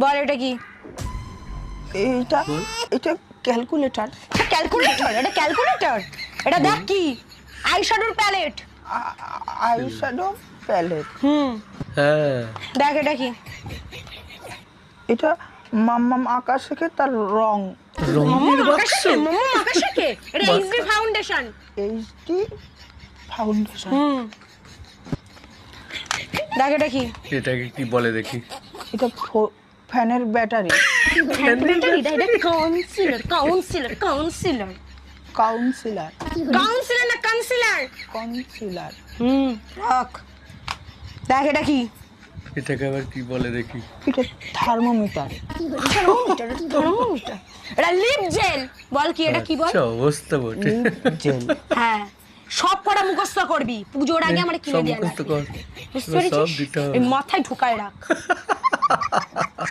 বল এটা কি? এইটা এটা ক্যালকুলেটর। ক্যালকুলেটর? এটা ক্যালকুলেটর? এটা দেখ কি? আইশ্যাডোর প্যালেট। Eyeshadow palette. হুম। হ্যাঁ। দেখ এটা কি? এটা মাম্মাম আকাশ থেকে তার রং। রঙের বাক্স। মোমো আকাশকে। এটা। HD foundation. HD foundation. হুম। দেখ এটা কি? এটাকে কি বলে দেখি? এটা ফো- ফ্যানের battery. Councillor councillor councillor councillor councillor না কাউন্সিলর কাউন্সিলার হুম। রাখ দেখ এটা কি? এটাকে আবার কি বলে দেখি? এটা থার্মোমিটার। থার্মোমিটার এটা থার্মোমিটার। এটা লিপ জেল বল কি এটা কি বল? আচ্ছা অবস্থা বটে। জেল হ্যাঁ। সব কটা মুখস্থ করবি। পুজোর আগে আমার কিনে দিয়ে মুখস্থ কর। সব দিতে মাথায় ঢুকায় রাখ।